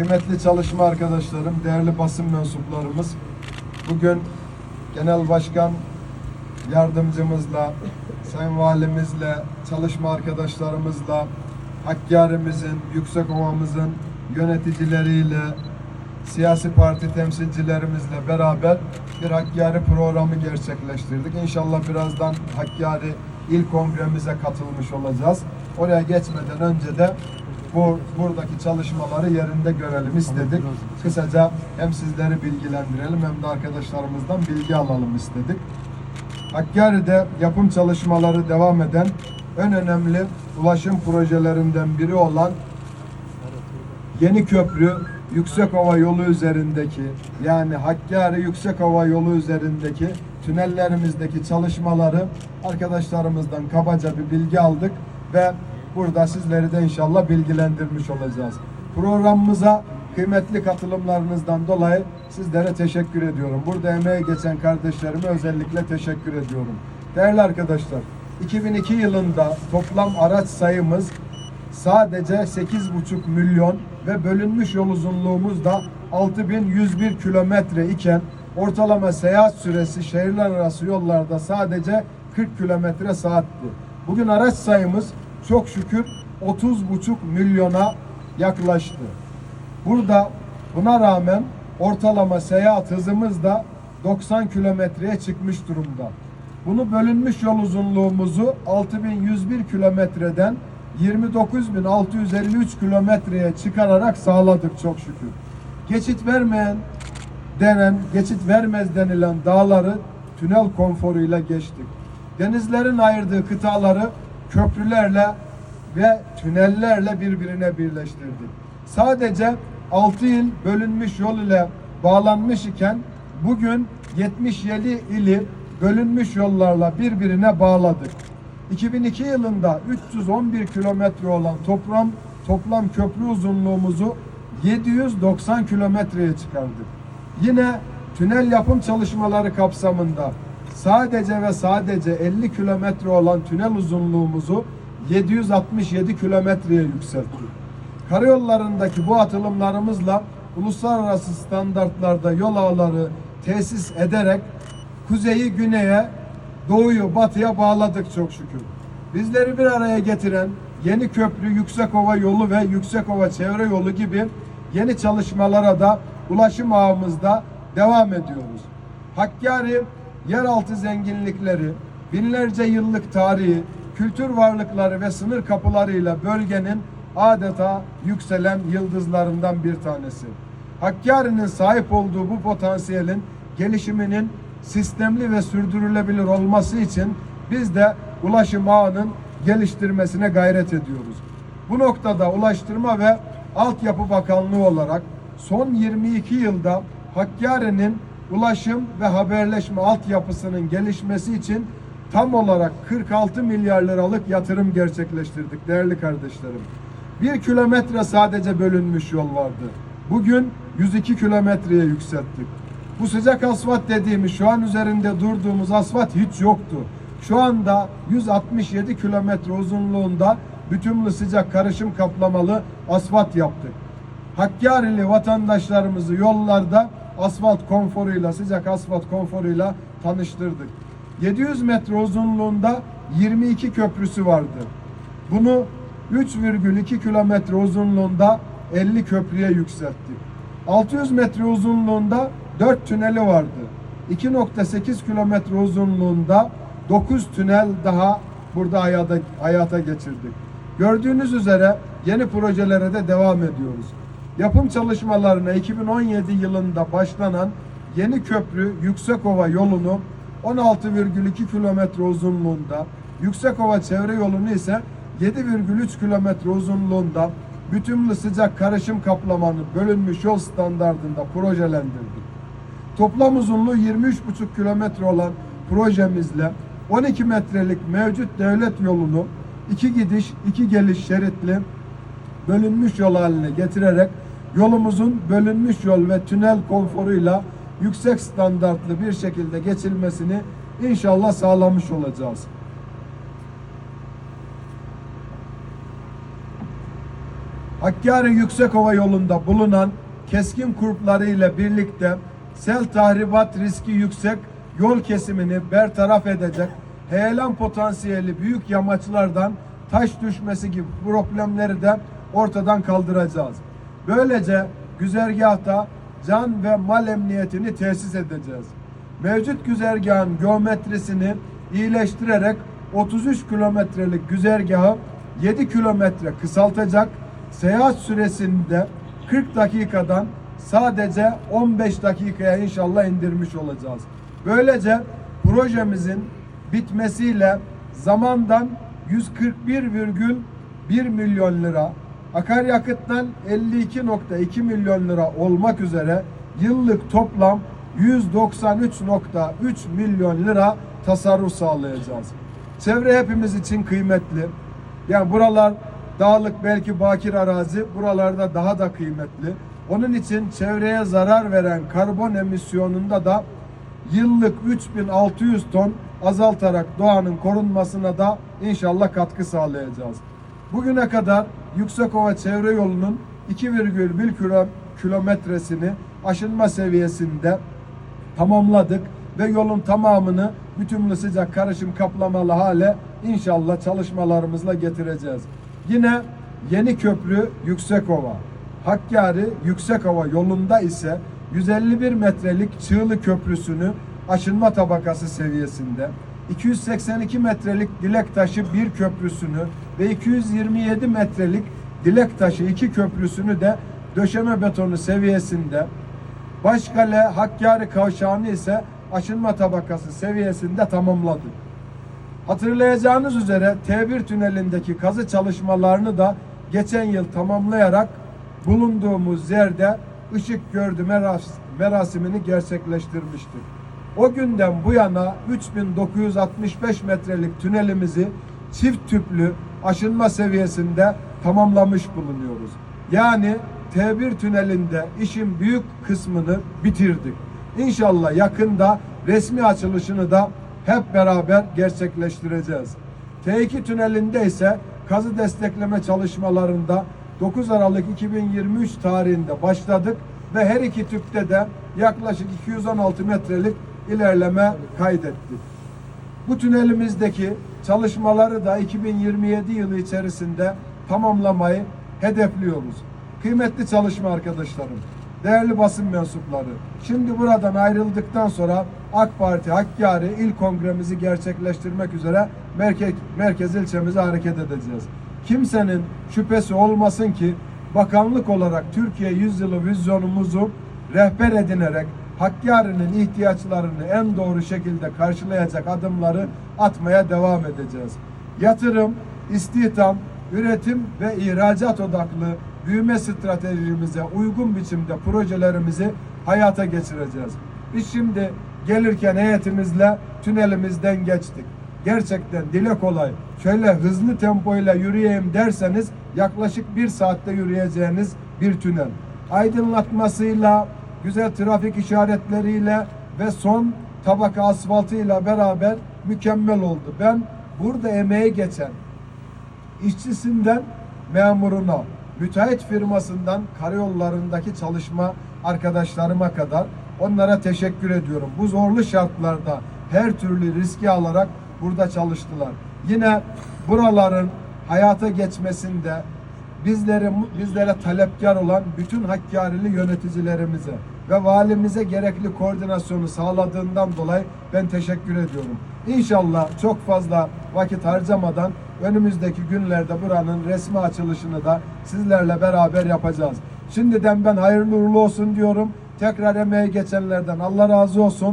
Kıymetli çalışma arkadaşlarım, değerli basın mensuplarımız, bugün Genel Başkan yardımcımızla, Sayın Valimizle, çalışma arkadaşlarımızla, Hakkari'mizin, Yüksekova'mızın yöneticileriyle, siyasi parti temsilcilerimizle beraber bir Hakkari programı gerçekleştirdik. İnşallah birazdan Hakkari İl Kongremize katılmış olacağız. Oraya geçmeden önce de bu buradaki çalışmaları yerinde görelim istedik. Kısaca hem sizleri bilgilendirelim hem de arkadaşlarımızdan bilgi alalım istedik. Hakkari'de yapım çalışmaları devam eden en önemli ulaşım projelerinden biri olan Yeni Köprü Yüksekova yolu üzerindeki yani Hakkari Yüksekova yolu üzerindeki tünellerimizdeki çalışmaları arkadaşlarımızdan kabaca bir bilgi aldık ve burada sizleri de inşallah bilgilendirmiş olacağız. Programımıza kıymetli katılımlarınızdan dolayı sizlere teşekkür ediyorum. Burada emeği geçen kardeşlerime özellikle teşekkür ediyorum. Değerli arkadaşlar, 2002 yılında toplam araç sayımız sadece 8,5 milyon ve bölünmüş yol uzunluğumuz da 6101 kilometre iken ortalama seyahat süresi şehirler arası yollarda sadece 40 kilometre saatti. Bugün araç sayımız çok şükür 30,5 milyona yaklaştı. Burada buna rağmen ortalama seyahat hızımız da 90 kilometreye çıkmış durumda. Bunu bölünmüş yol uzunluğumuzu 6101 kilometreden 29653 kilometreye çıkararak sağladık çok şükür. Geçit vermeyen denen, geçit vermez denilen dağları tünel konforuyla geçtik. Denizlerin ayırdığı kıtaları köprülerle ve tünellerle birbirine birleştirdik. Sadece 6 il bölünmüş yol ile bağlanmış iken bugün 77 ili bölünmüş yollarla birbirine bağladık. 2002 yılında 311 kilometre olan toplam toplam köprü uzunluğumuzu 790 kilometreye çıkardık. Yine tünel yapım çalışmaları kapsamında sadece ve sadece 50 kilometre olan tünel uzunluğumuzu 767 kilometreye yükselttik. Karayollarındaki bu atılımlarımızla uluslararası standartlarda yol ağları tesis ederek kuzeyi güneye, doğuyu batıya bağladık çok şükür. Bizleri bir araya getiren Yeni Köprü, Yüksekova yolu ve Yüksekova çevre yolu gibi yeni çalışmalara da ulaşım ağımızda devam ediyoruz. Hakkari yeraltı zenginlikleri, binlerce yıllık tarihi, kültür varlıkları ve sınır kapılarıyla bölgenin adeta yükselen yıldızlarından bir tanesi. Hakkari'nin sahip olduğu bu potansiyelin gelişiminin sistemli ve sürdürülebilir olması için biz de ulaşım ağının geliştirmesine gayret ediyoruz. Bu noktada Ulaştırma ve Altyapı Bakanlığı olarak son 22 yılda Hakkari'nin ulaşım ve haberleşme altyapısının gelişmesi için tam olarak 46 milyar liralık yatırım gerçekleştirdik değerli kardeşlerim. Bir kilometre sadece bölünmüş yol vardı. Bugün 102 kilometreye yükselttik. Bu sıcak asfalt dediğimiz şu an üzerinde durduğumuz asfalt hiç yoktu. Şu anda 167 kilometre uzunluğunda bütünlü sıcak karışım kaplamalı asfalt yaptık. Hakkari'li vatandaşlarımızı yollarda asfalt konforuyla, sıcak asfalt konforuyla tanıştırdık. 700 metre uzunluğunda 22 köprüsü vardı. Bunu 3,2 kilometre uzunluğunda 50 köprüye yükselttik. 600 metre uzunluğunda 4 tüneli vardı. 2.8 kilometre uzunluğunda 9 tünel daha burada hayata, hayata geçirdik. Gördüğünüz üzere yeni projelere de devam ediyoruz. Yapım çalışmalarına 2017 yılında başlanan Yeni Köprü Yüksekova yolunu 16,2 kilometre uzunluğunda, Yüksekova çevre yolunu ise 7,3 kilometre uzunluğunda bütünlü sıcak karışım kaplamanın bölünmüş yol standartında projelendirdik. Toplam uzunluğu 23,5 kilometre olan projemizle 12 metrelik mevcut devlet yolunu iki gidiş, iki geliş şeritli bölünmüş yol haline getirerek yolumuzun bölünmüş yol ve tünel konforuyla yüksek standartlı bir şekilde geçilmesini inşallah sağlamış olacağız. Hakkari Yüksekova yolunda bulunan keskin kurpları ile birlikte sel tahribat riski yüksek yol kesimini bertaraf edecek heyelan potansiyeli büyük yamaçlardan taş düşmesi gibi problemleri de ortadan kaldıracağız. Böylece güzergahta can ve mal emniyetini tesis edeceğiz. Mevcut güzergahın geometrisini iyileştirerek 33 kilometrelik güzergahı 7 kilometre kısaltacak, seyahat süresinde 40 dakikadan sadece 15 dakikaya inşallah indirmiş olacağız. Böylece projemizin bitmesiyle zamandan 141,1 milyon lira, akaryakıttan 52.2 milyon lira olmak üzere yıllık toplam 193.3 milyon lira tasarruf sağlayacağız. Çevre hepimiz için kıymetli. Yani buralar dağlık belki bakir arazi, buralarda daha da kıymetli. Onun için çevreye zarar veren karbon emisyonunda da yıllık 3600 ton azaltarak doğanın korunmasına da inşallah katkı sağlayacağız. Bugüne kadar Yüksekova Çevre Yolu'nun 2,1 kilo- kilometresini aşınma seviyesinde tamamladık ve yolun tamamını bütünlü sıcak karışım kaplamalı hale inşallah çalışmalarımızla getireceğiz. Yine Yeni Köprü Yüksekova, Hakkari Yüksekova yolunda ise 151 metrelik Çığlı Köprüsü'nü aşınma tabakası seviyesinde, 282 metrelik Dilektaşı bir köprüsünü ve 227 metrelik Dilektaşı iki köprüsünü de döşeme betonu seviyesinde Başkale Hakkari kavşağını ise aşınma tabakası seviyesinde tamamladık. Hatırlayacağınız üzere T1 tünelindeki kazı çalışmalarını da geçen yıl tamamlayarak bulunduğumuz yerde ışık gördü meras- merasimini gerçekleştirmiştik. O günden bu yana 3965 metrelik tünelimizi çift tüplü aşınma seviyesinde tamamlamış bulunuyoruz. Yani T1 tünelinde işin büyük kısmını bitirdik. İnşallah yakında resmi açılışını da hep beraber gerçekleştireceğiz. T2 tünelinde ise kazı destekleme çalışmalarında 9 Aralık 2023 tarihinde başladık ve her iki tüpte de yaklaşık 216 metrelik ilerleme kaydettik. Bu tünelimizdeki çalışmaları da 2027 yılı içerisinde tamamlamayı hedefliyoruz. Kıymetli çalışma arkadaşlarım, değerli basın mensupları, şimdi buradan ayrıldıktan sonra AK Parti Hakkari İl Kongremizi gerçekleştirmek üzere merkez, merkez ilçemize hareket edeceğiz. Kimsenin şüphesi olmasın ki bakanlık olarak Türkiye Yüzyılı vizyonumuzu rehber edinerek Hakkari'nin ihtiyaçlarını en doğru şekilde karşılayacak adımları atmaya devam edeceğiz. Yatırım, istihdam, üretim ve ihracat odaklı büyüme stratejimize uygun biçimde projelerimizi hayata geçireceğiz. Biz şimdi gelirken heyetimizle tünelimizden geçtik. Gerçekten dile kolay. Şöyle hızlı tempoyla yürüyeyim derseniz yaklaşık bir saatte yürüyeceğiniz bir tünel. Aydınlatmasıyla, güzel trafik işaretleriyle ve son tabaka asfaltıyla beraber mükemmel oldu. Ben burada emeği geçen işçisinden memuruna, müteahhit firmasından karayollarındaki çalışma arkadaşlarıma kadar onlara teşekkür ediyorum. Bu zorlu şartlarda her türlü riski alarak burada çalıştılar. Yine buraların hayata geçmesinde bizlere bizlere talepkar olan bütün Hakkari'li yöneticilerimize ve valimize gerekli koordinasyonu sağladığından dolayı ben teşekkür ediyorum. İnşallah çok fazla vakit harcamadan önümüzdeki günlerde buranın resmi açılışını da sizlerle beraber yapacağız. Şimdiden ben hayırlı uğurlu olsun diyorum. Tekrar emeği geçenlerden Allah razı olsun.